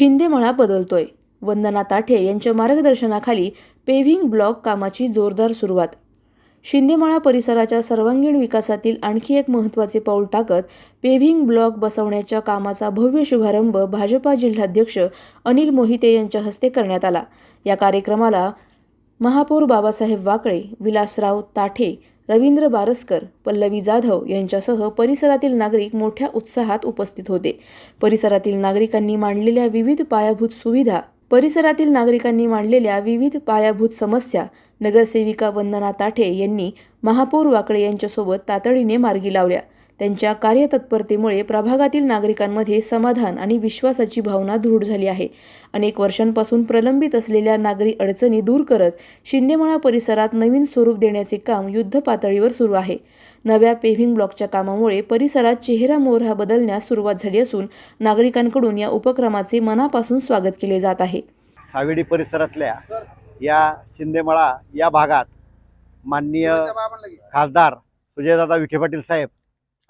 शिंदेमळा बदलतोय. वंदना ताठे यांच्या मार्गदर्शनाखाली paving block कामाची जोरदार सुरुवात. शिंदेमळा परिसराच्या सर्वांगीण विकासातील आणखी एक महत्त्वाचे पाऊल टाकत पेव्हिंग ब्लॉक बसवण्याच्या कामाचा भव्य शुभारंभ भाजपा जिल्हाध्यक्ष अनिल मोहिते यांच्या हस्ते करण्यात आला. या कार्यक्रमाला महापौर बाबासाहेब वाकळे विलासराव ताठे रवींद्र बारसकर पल्लवी जाधव यांच्यासह परिसरातील नागरिक मोठ्या उत्साहात उपस्थित होते. परिसरातील नागरिकांनी मांडलेल्या विविध पायाभूत सुविधा परिसरातील नागरिकांनी मांडलेल्या विविध पायाभूत समस्या नगरसेविका वंदना ताठे यांनी महापौर वाकळे यांच्यासोबत तातडीने मार्गी लावल्या. त्यांच्या कार्यतत्परतेमुळे प्रभागातील नागरिकांमध्ये समाधान आणि विश्वासाची भावना दृढ झाली आहे. अनेक वर्षांपासून प्रलंबित असलेल्या नागरी अडचणी दूर करत शिंदेमळा परिसरात नवीन स्वरूप देण्याचे काम युद्ध पातळीवर सुरू आहे. नव्या पेव्हिंग ब्लॉकच्या कामामुळे परिसरात चेहरा मोहरा बदलण्यास सुरुवात झाली असून नागरिकांकडून या उपक्रमाचे मनापासून स्वागत केले जात आहे. सावेडी परिसरातल्या या शिंदेमळा या भागात माननीय खासदार सुजयदादा विखे पाटील साहेब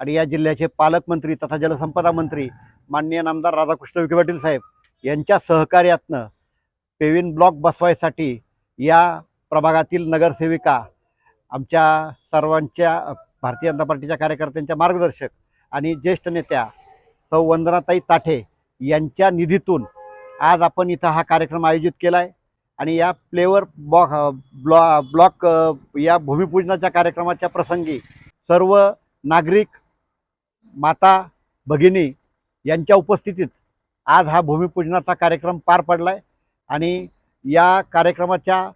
आणि या जिल्ह्याचे पालकमंत्री तथा जलसंपदा मंत्री माननीय नामदार राधाकृष्ण विखे पाटील साहेब यांच्या सहकार्यातनं पेविन ब्लॉक बसवायसाठी या प्रभागातील नगरसेविका आमच्या सर्वांच्या भारतीय जनता पार्टीच्या कार्यकर्त्यांच्या मार्गदर्शक आणि ज्येष्ठ नेत्या सौ वंदनाताई ताठे यांच्या निधीतून आज आपण इथं हा कार्यक्रम आयोजित केला आहे आणि या प्लेवर ब्लॉक ब्लॉ ब्लॉक या भूमिपूजनाच्या कार्यक्रमाच्या प्रसंगी सर्व नागरिक माता भगिनी यांच्या उपस्थितीत आज हा भूमिपूजनाचा कार्यक्रम पार पडला आहे आणि या कार्यक्रमाच्या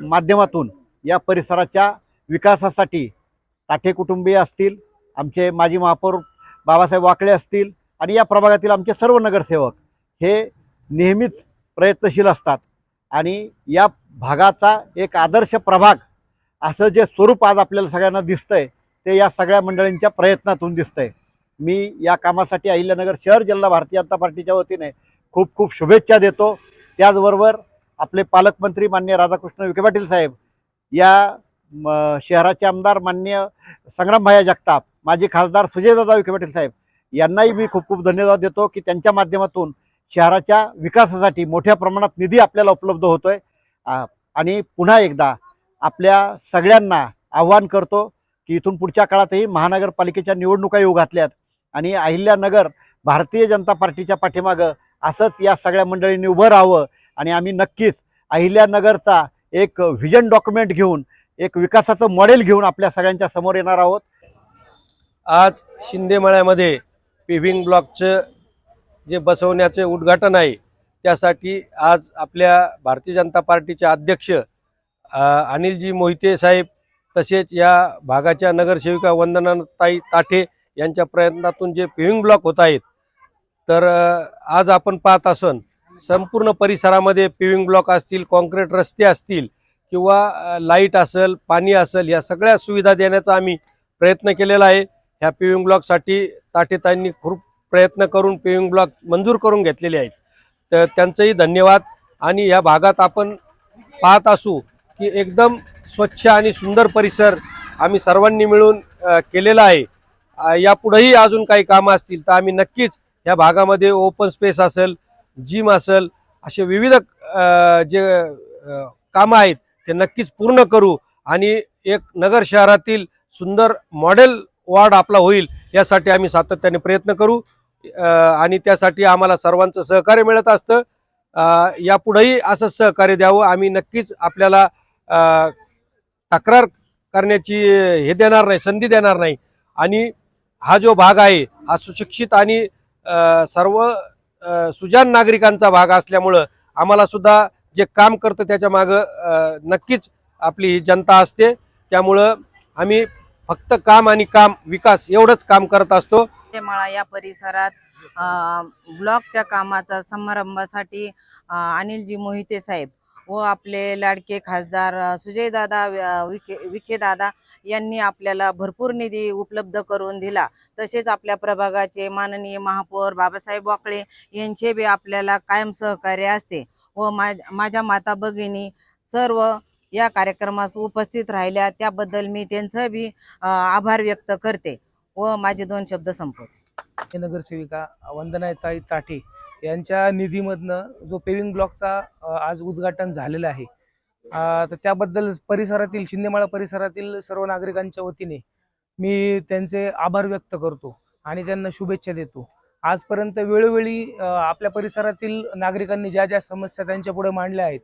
माध्यमातून या परिसराच्या विकासासाठी ताठे कुटुंबीय असतील आमचे माजी महापौर बाबासाहेब वाकळे असतील आणि या प्रभागातील आमचे सर्व नगरसेवक हे नेहमीच प्रयत्नशील असतात. आणि या भागाचा एक आदर्श प्रभाग असं जे स्वरूप आज आपल्याला सगळ्यांना दिसतंय ते या सगळ्या मंडळींच्या प्रयत्नातून दिसतंय. मी या कामासाठी अहिल्यानगर शहर जिल्हा भारतीय जनता पार्टीच्या वतीने खूप खूप शुभेच्छा देतो. त्याचबरोबर आपले पालकमंत्री मान्य राधाकृष्ण विखे पाटील साहेब या म, शहराचे आमदार मान्य संग्रामभाया जगताप माजी खासदार सुजयदादा विखे पाटील साहेब यांनाही मी खूप खूप धन्यवाद देतो की त्यांच्या माध्यमातून शहराच्या विकासासाठी मोठ्या प्रमाणात निधी आपल्याला उपलब्ध होतोय. आणि पुन्हा एकदा आपल्या सगळ्यांना आव्हान करतो की इथून पुढच्या काळातही महानगरपालिकेच्या निवडणुका येऊ घातल्यात. आणि अहिल्यानगर भारतीय जनता पार्टीच्या पाठीमागं असंच या सगळ्या मंडळींनी उभं राहावं. आणि आम्ही नक्कीच अहिल्यानगरचा एक व्हिजन डॉक्युमेंट घेऊन एक विकासाचं मॉडेल घेऊन आपल्या सगळ्यांच्या समोर येणार आहोत. आज शिंदेमळ्यामध्ये पिव्हिंग ब्लॉकचं जे बसवण्याचे उद्घाटन आहे त्यासाठी आज आपल्या भारतीय जनता पार्टीचे अध्यक्ष अनिलजी मोहिते साहेब तसेच या भागाच्या नगरसेविका वंदनाताई ताठे यांच्या प्रयत्नातून जे पिविंग ब्लॉक होत आहेत तर आज आपण पाहत असून संपूर्ण परिसरामध्ये पिविंग ब्लॉक असतील कॉन्क्रीट रस्ते असतील किंवा लाइट असेल पाणी असेल या सगळ्या सुविधा देण्याचा आम्ही प्रयत्न केलेला आहे. ह्या पिविंग ब्लॉकसाठी ताटेताईंनी खूप प्रयत्न करून पिविंग ब्लॉक मंजूर करून घेतलेले आहेत. तर त्यांचंही धन्यवाद. आणि या भागात आपण पाहत असू की एकदम स्वच्छ आणि सुंदर परिसर आम्ही सर्वांनी मिळून केलेला आहे. यापुढेही अजून काही कामं असतील तर आम्ही नक्कीच या भागामध्ये ओपन स्पेस असेल जिम असेल असे विविध जे कामं आहेत ते नक्कीच पूर्ण करू आणि एक नगर शहरातील सुंदर मॉडेल वार्ड आपला होईल यासाठी आम्ही सातत्याने प्रयत्न करू. आणि त्यासाठी आम्हाला सर्वांचं सहकार्य मिळत असतं. यापुढेही असंच सहकार्य द्यावं. आम्ही नक्कीच आपल्याला तक्रार करण्याची हे देणार नाही संधी देणार नाही. आणि हा जो भाग आहे हा सुशिक्षित आणि सर्व सुजान नागरिकांचा भाग असल्यामुळं आम्हाला सुद्धा जे काम करतं त्याच्या मागं नक्कीच आपली ही जनता असते. त्यामुळं आम्ही फक्त काम आणि काम विकास एवढंच काम करत असतो. माळा या परिसरात ब्लॉकच्या कामाचा समारंभासाठी अनिलजी मोहिते साहेब व आपले लाडके खासदार सुजयदादा विखे विखेदादा यांनी आपल्याला भरपूर निधी उपलब्ध करून दिला. तसेच आपल्या प्रभागाचे माननीय महापौर बाबासाहेब वाकळे यांचे बी आपल्याला कायम सहकार्य असते व माझ्या माता भगिनी सर्व या कार्यक्रमास उपस्थित राहिल्या. त्याबद्दल मी त्यांचं बी आभार व्यक्त करते व माझे दोन शब्द संपवते. नगरसेविका वंदनाताई ताठी यांच्या निधीमधनं जो पेविंग ब्लॉकचा आज उद्घाटन झालेलं आहे तर त्याबद्दल परिसरातील शिंदेमाळा परिसरातील सर्व नागरिकांच्या वतीने मी त्यांचे आभार व्यक्त करतो आणि त्यांना शुभेच्छा देतो. आजपर्यंत वेळोवेळी आपल्या परिसरातील नागरिकांनी ज्या ज्या समस्या त्यांच्या पुढे मांडल्या आहेत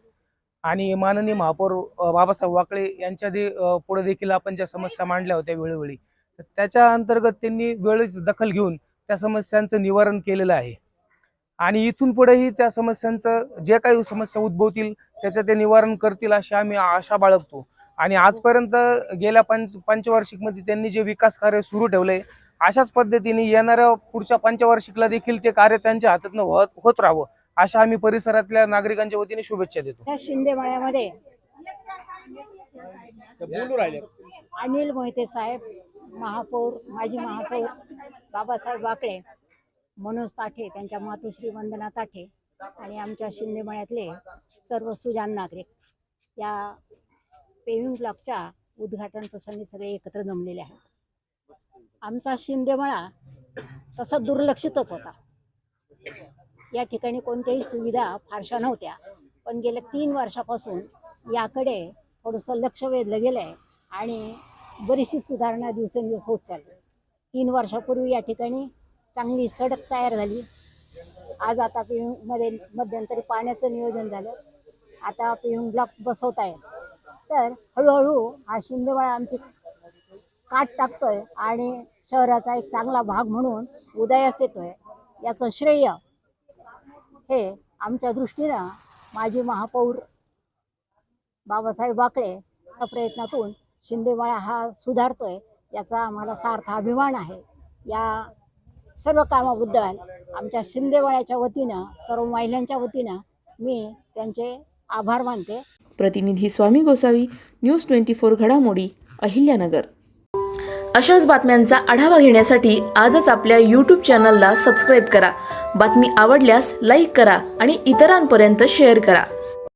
आणि माननीय महापौर बाबासाहेब वाकळे यांच्या दे पुढे देखील आपण ज्या समस्या मांडल्या होत्या वेळोवेळी त्याच्या अंतर्गत त्यांनी वेळेच दखल घेऊन त्या समस्यांचं निवारण केलेलं आहे. आणि इथून पुढेही त्या समस्यांचं जे काही समस्या उद्भवतील त्याचं ते निवारण करतील अशी आम्ही आशा बाळगतो. आणि आजपर्यंत गेल्या पंच पंचवार्षिकमध्ये त्यांनी जे विकास कार्य सुरू ठेवले अशाच पद्धतीने येणाऱ्या पुढच्या पंचवार्षिकला देखील ते कार्य त्यांच्या हातातनं होत होत राहावं अशा आम्ही परिसरातल्या नागरिकांच्या वतीने शुभेच्छा देतो. त्या शिंदेमाळ्यामध्ये अनिल मोहिते साहेब महापौर माजी महापौर बाबासाहेब वाकळे मनोज ताठे त्यांच्या मातोश्री वंदना ताठे आणि आमच्या शिंदेमळ्यातले सर्व सुजान नागरिक या पेविंग ब्लॉकच्या उद्घाटन प्रसंगी सगळे एकत्र जमलेले आहेत. आमचा शिंदेमळा तसा दुर्लक्षितच होता. या ठिकाणी कोणत्याही सुविधा फारशा नव्हत्या पण गेल्या तीन वर्षापासून याकडे थोडंसं लक्ष वेधलं गेलं आहे आणि बरीचशी सुधारणा दिवसेंदिवस होत चालली. तीन वर्षापूर्वी या ठिकाणी चांगली सडक तयार झाली. आज आता पिऊमध्ये मध्यंतरी पाण्याचं नियोजन झालं. आता पिऊन ब्लॉक बसवत आहे. तर हळूहळू हा शिंदेवाळा आमची काट टाकतोय आणि शहराचा एक चांगला भाग म्हणून उदयास येतोय. याचं श्रेय हे आमच्या दृष्टीनं माजी महापौर बाबासाहेब वाकळे या प्रयत्नातून शिंदेवाळा हा सुधारतोय याचा आम्हाला सार्थ अभिमान आहे. या सर्व कामाबद्दल आमच्या शिंदेवाळ्याच्या वतीनं सर्व महिलांच्या वतीनं मी त्यांचे आभार मानते. प्रतिनिधी Swami Gosavi news twenty four घडामोडी अहिल्यानगर. अशाच बातम्यांचा आढावा घेण्यासाठी आजच आपल्या यूट्यूब चॅनलला सबस्क्राईब करा. बातमी आवडल्यास लाईक करा आणि इतरांपर्यंत शेअर करा.